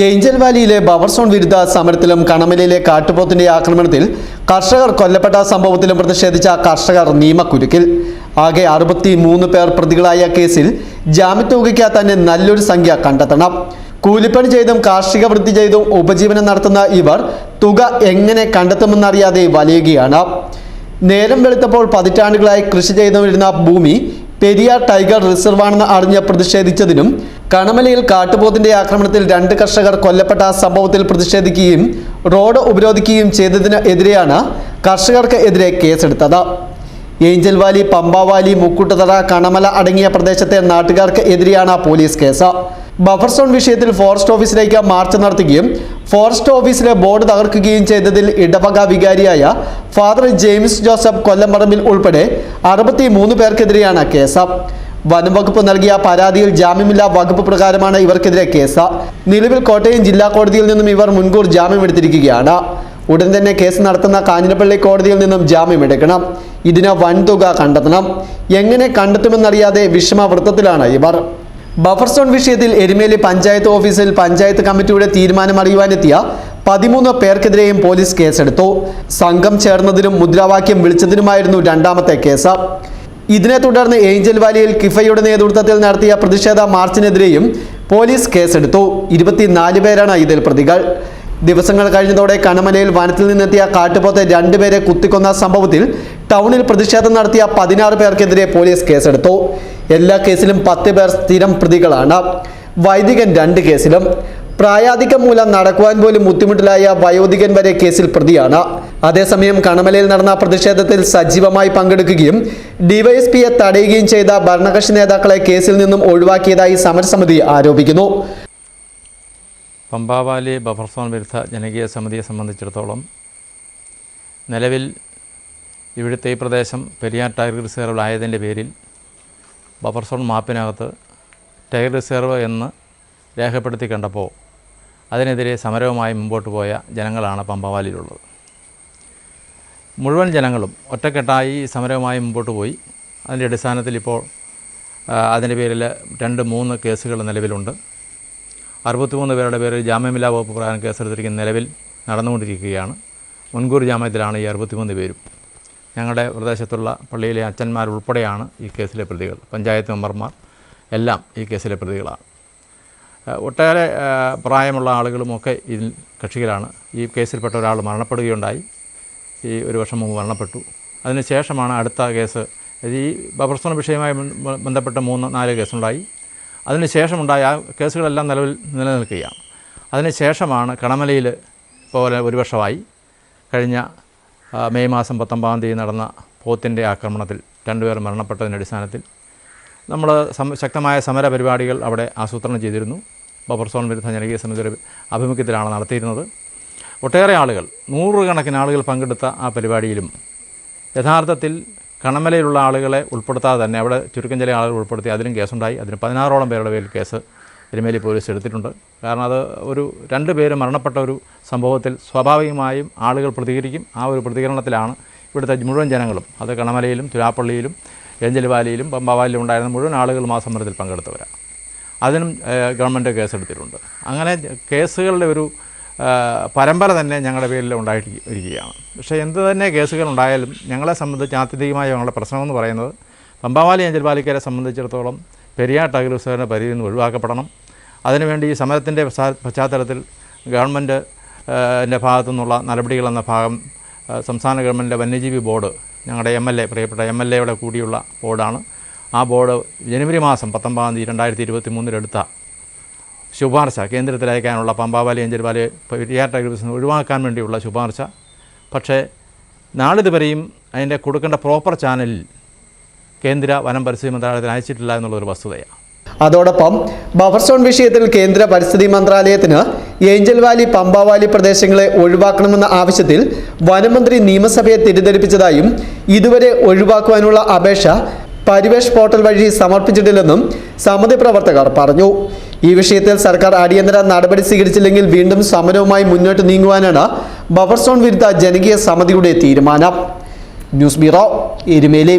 Angel വാലിയിലെ bowel zone വിരുദ്ധ സമരത്തിലും കണമലയിലെ കാട്ടുപോത്തിന്റെ ആക്രമണത്തിൽ കർഷകർ കൊല്ലപ്പെട്ട സംഭവത്തിലും പ്രതിഷേധിച്ച കർഷകർ നിയമക്കുരുക്കിൽ. ആകെ അറുപത്തി മൂന്ന് പേർ പ്രതികളായ കേസിൽ ജാമ്യത്തുകയ്ക്ക് തന്നെ നല്ലൊരു സംഖ്യ കണ്ടെത്തണം. കൂലിപ്പണി ചെയ്തും കാർഷിക വൃത്തി ചെയ്തും ഉപജീവനം നടത്തുന്ന ഇവർ തുക എങ്ങനെ കണ്ടെത്തുമെന്നറിയാതെ വലയുകയാണ്. നേരം വെളുത്തപ്പോൾ പതിറ്റാണ്ടുകളായി കൃഷി ചെയ്തു വരുന്ന ഭൂമി പെരിയാർ ടൈഗർ റിസർവാണെന്ന് അറിഞ്ഞ് പ്രതിഷേധിച്ചതിനും കണമലയിൽ കാട്ടുപോത്തിന്റെ ആക്രമണത്തിൽ രണ്ട് കർഷകർ കൊല്ലപ്പെട്ട സംഭവത്തിൽ പ്രതിഷേധിക്കുകയും റോഡ് ഉപരോധിക്കുകയും ചെയ്തതിന് എതിരെയാണ് കർഷകർക്ക് എതിരെ കേസെടുത്തത്. ഏഞ്ചൽ വാലി പമ്പാവാലി മുക്കൂട്ടുതറ കണമല അടങ്ങിയ പ്രദേശത്തെ നാട്ടുകാർക്ക് എതിരെയാണ് പോലീസ് കേസ്. ബഫർ സോൺ വിഷയത്തിൽ ഫോറസ്റ്റ് ഓഫീസിലേക്ക് മാർച്ച് നടത്തുകയും ഫോറസ്റ്റ് ഓഫീസിലെ ബോർഡ് തകർക്കുകയും ചെയ്തതിൽ ഇടവക വികാരിയായ ഫാദർ ജെയിംസ് ജോസഫ് കൊല്ലംപറമ്പിൽ ഉൾപ്പെടെ അറുപത്തി മൂന്ന് പേർക്കെതിരെയാണ് കേസ്. വനം വകുപ്പ് നൽകിയ പരാതിയിൽ ജാമ്യമില്ലാ വകുപ്പ് പ്രകാരമാണ് ഇവർക്കെതിരെ കേസ്. നിലവിൽ കോട്ടയം ജില്ലാ കോടതിയിൽ നിന്നും ഇവർ മുൻകൂർ ജാമ്യമെടുത്തിരിക്കുകയാണ്. ഉടൻ തന്നെ കേസ് നടത്തുന്ന കാഞ്ഞിരപ്പള്ളി കോടതിയിൽ നിന്നും ജാമ്യമെടുക്കണം. ഇതിന് വൻതുക കണ്ടെത്തണം. എങ്ങനെ കണ്ടെത്തുമെന്നറിയാതെ വിഷമവൃത്തത്തിലാണ് ഇവർ. ബഫർ സോൺ വിഷയത്തിൽ എരുമേലി പഞ്ചായത്ത് ഓഫീസിൽ പഞ്ചായത്ത് കമ്മിറ്റിയുടെ തീരുമാനം അറിയുവാനെത്തിയ പതിമൂന്ന് പേർക്കെതിരെയും പോലീസ് കേസെടുത്തു. സംഘം ചേർന്നതിനും മുദ്രാവാക്യം വിളിച്ചതിനുമായിരുന്നു രണ്ടാമത്തെ കേസ്. ഇതിനെ തുടർന്ന് ഏഞ്ചൽ വാലിയിൽ കിഫയുടെ നേതൃത്വത്തിൽ നടത്തിയ പ്രതിഷേധ മാർച്ചിനെതിരെയും പോലീസ് കേസെടുത്തു. ഇരുപത്തിനാല് പേരാണ് ഇതിൽ പ്രതികൾ. ദിവസങ്ങൾ കഴിഞ്ഞതോടെ കണമലയിൽ വനത്തിൽ നിന്നെത്തിയ കാട്ടുപോത്തെ രണ്ടുപേരെ കുത്തിക്കൊന്ന സംഭവത്തിൽ ടൗണിൽ പ്രതിഷേധം നടത്തിയ പതിനാറ് പേർക്കെതിരെ പോലീസ് കേസെടുത്തു. എല്ലാ കേസിലും പത്ത് പേർ സ്ഥിരം പ്രതികളാണ്. വൈദികൻ രണ്ട് കേസിലും. പ്രായാധിക്യം മൂലം നടക്കുവാൻ പോലും ബുദ്ധിമുട്ടിലായ വയോധികൻ വരെ കേസിൽ പ്രതിയാണ്. അതേസമയം കണമലയിൽ നടന്ന പ്രതിഷേധത്തിൽ സജീവമായി പങ്കെടുക്കുകയും ഡിവൈഎസ്പിയെ തടയുകയും ചെയ്ത ഭരണകക്ഷി നേതാക്കളെ കേസിൽ നിന്നും ഒഴിവാക്കിയതായി സമരസമിതി ആരോപിക്കുന്നു. പമ്പാവാലി ബഫർ സോൺ വിരുദ്ധ ജനകീയ സമിതിയെ സംബന്ധിച്ചിടത്തോളം നിലവിൽ ഇവിടുത്തെ ഈ പ്രദേശം പെരിയാർ ടൈഗർ റിസർവ് ആയതിന്റെ പേരിൽ ബഫർ സോൺ മാപ്പിനകത്ത് ടൈഗർ റിസർവ് എന്ന് രേഖപ്പെടുത്തി കണ്ടപ്പോൾ അതിനെതിരെ സമരവുമായി മുമ്പോട്ട് പോയ ജനങ്ങളാണ് പമ്പവാലിയിലുള്ളത്. മുഴുവൻ ജനങ്ങളും ഒറ്റക്കെട്ടായി സമരവുമായി മുമ്പോട്ട് പോയി. അതിന്റെ അടിസ്ഥാനത്തിൽ ഇപ്പോൾ അതിന്റെ പേരിൽ രണ്ട് മൂന്ന് കേസുകൾ നിലവിലുണ്ട്. അറുപത്തിമൂന്ന് പേരുടെ പേരിൽ ജാമ്യമില്ലാ വകുപ്പ് പ്രകാരം കേസെടുത്തിരിക്കുന്ന നിലവിൽ നടന്നുകൊണ്ടിരിക്കുകയാണ്. മുൻകൂർ ജാമ്യത്തിലാണ് ഈ അറുപത്തിമൂന്ന് പേരും. ഞങ്ങളുടെ പ്രദേശത്തുള്ള പള്ളിയിലെ അച്ഛന്മാരുൾപ്പെടെയാണ് ഈ കേസിലെ പ്രതികൾ. പഞ്ചായത്ത് മെമ്പർമാർ എല്ലാം ഈ കേസിലെ പ്രതികളാണ്. ഒട്ടേറെ പ്രായമുള്ള ആളുകളുമൊക്കെ ഇതിൽ കക്ഷികളാണ് ഈ കേസിൽപ്പെട്ട ഒരാൾ മരണപ്പെടുകയുണ്ടായി. ഈ ഒരു വർഷം മുമ്പ് മരണപ്പെട്ടു. അതിനുശേഷമാണ് അടുത്ത കേസ്. ഈ ബഫർസോൺ വിഷയവുമായി ബന്ധപ്പെട്ട മൂന്ന് നാല് കേസുണ്ടായി. അതിനുശേഷമുണ്ടായ ആ കേസുകളെല്ലാം നിലവിൽ നിലനിൽക്കുകയാണ്. അതിനുശേഷമാണ് കണമലയിൽ പോലെ ഒരു വർഷമായി. കഴിഞ്ഞ മെയ് മാസം പത്തൊമ്പതാം തീയതി നടന്ന പോത്തിന്റെ ആക്രമണത്തിൽ രണ്ടുപേർ മരണപ്പെട്ടതിന്റെ അടിസ്ഥാനത്തിൽ നമ്മൾ ശക്തമായ സമര പരിപാടികൾ അവിടെ ആസൂത്രണം ചെയ്തിരുന്നു. ബഫർ സോൺ വിരുദ്ധ ജനകീയ സമിതിയുടെ ആഭിമുഖ്യത്തിലാണ് നടത്തിയിരുന്നത്. ഒട്ടേറെ ആളുകൾ നൂറുകണക്കിന് ആളുകൾ പങ്കെടുത്ത ആ പരിപാടിയിലും യഥാർത്ഥത്തിൽ കണമലയിലുള്ള ആളുകളെ ഉൾപ്പെടുത്താതെ തന്നെ അവിടെ ചുരുക്കം ചില ആളുകൾ ഉൾപ്പെടുത്തി അതിലും കേസുണ്ടായി. അതിന് പതിനാറോളം പേരുടെ പേരിൽ കേസ് എരുമേലി പോലീസ് എടുത്തിട്ടുണ്ട്. കാരണം അത് ഒരു രണ്ട് പേര് മരണപ്പെട്ട ഒരു സംഭവത്തിൽ സ്വാഭാവികമായും ആളുകൾ പ്രതികരിക്കും. ആ ഒരു പ്രതികരണത്തിലാണ് ഇവിടുത്തെ മുഴുവൻ ജനങ്ങളും അത് കണമലയിലും തുരാപ്പള്ളിയിലും ഏഞ്ചൽവാലിയിലും പമ്പാവാലിയിലും ഉണ്ടായിരുന്ന മുഴുവൻ ആളുകളും ആ സമരത്തിൽ പങ്കെടുത്തവരാണ് അതിനും ഗവൺമെന്റ് കേസെടുത്തിട്ടുണ്ട്. അങ്ങനെ കേസുകളുടെ ഒരു പരമ്പര തന്നെ ഞങ്ങളുടെ പേരിൽ ഉണ്ടായിട്ട് ഇരിക്കുകയാണ്. പക്ഷേ എന്ത് തന്നെ കേസുകൾ ഉണ്ടായാലും ഞങ്ങളെ സംബന്ധിച്ച് ആത്യന്തികമായ ഞങ്ങളുടെ പ്രശ്നമെന്ന് പറയുന്നത് പമ്പാവാലി ഏഞ്ചൽവാലിക്കരെ സംബന്ധിച്ചിടത്തോളം പെരിയാർ ടൈഗർ റിസർവിന്റെ പരിധിയിൽ നിന്ന് ഒഴിവാക്കപ്പെടണം. അതിനുവേണ്ടി ഈ സമരത്തിന്റെ പശ്ചാ- പശ്ചാത്തലത്തിൽ ഗവൺമെന്റ് എന്റെ ഭാഗത്തു നിന്നുള്ള നടപടികളെന്ന ഭാഗം സംസ്ഥാന ഗവൺമെന്റിന്റെ വന്യജീവി ബോർഡ് ഞങ്ങളുടെ എം എൽ എ പ്രിയപ്പെട്ട എം എൽ എയുടെ കൂടിയുള്ള ബോർഡാണ്. ആ ബോർഡ് ജനുവരി മാസം പത്തൊമ്പതാം തീയതി രണ്ടായിരത്തി ഇരുപത്തി മൂന്നിലെടുത്ത ശുപാർശ കേന്ദ്രത്തിൽ അയക്കാനുള്ള പമ്പാവാലി അഞ്ചൽവാലി പെരിയാർ റിസർവ് ഒഴിവാക്കാൻ വേണ്ടിയുള്ള ശുപാർശ. പക്ഷേ നാളിതുവരെയും അതിന്റെ കൊടുക്കേണ്ട പ്രോപ്പർ ചാനലിൽ കേന്ദ്ര വനം പരിസ്ഥിതി മന്ത്രാലയത്തിന് അയച്ചിട്ടില്ല എന്നുള്ളൊരു വസ്തുതയാണ്. അതോടൊപ്പം ബഫർ സോൺ വിഷയത്തിൽ കേന്ദ്ര പരിസ്ഥിതി മന്ത്രാലയത്തിന് ഏഞ്ചൽ വാലി പമ്പാവാലി പ്രദേശങ്ങളെ ഒഴിവാക്കണമെന്ന ആവശ്യത്തിൽ വനമന്ത്രി നിയമസഭയെ തെറ്റിദ്ധരിപ്പിച്ചതായും ഇതുവരെ ഒഴിവാക്കുവാനുള്ള അപേക്ഷ പരിവേഷ് പോർട്ടൽ വഴി സമർപ്പിച്ചിട്ടില്ലെന്നും സമിതി പ്രവർത്തകർ പറഞ്ഞു. ഈ വിഷയത്തിൽ സർക്കാർ അടിയന്തര നടപടി സ്വീകരിച്ചില്ലെങ്കിൽ വീണ്ടും സമരവുമായി മുന്നോട്ട് നീങ്ങുവാനാണ് ബഫർ സോൺ വിരുദ്ധ ജനകീയ സമിതിയുടെ തീരുമാനം. News bureau Erumeli.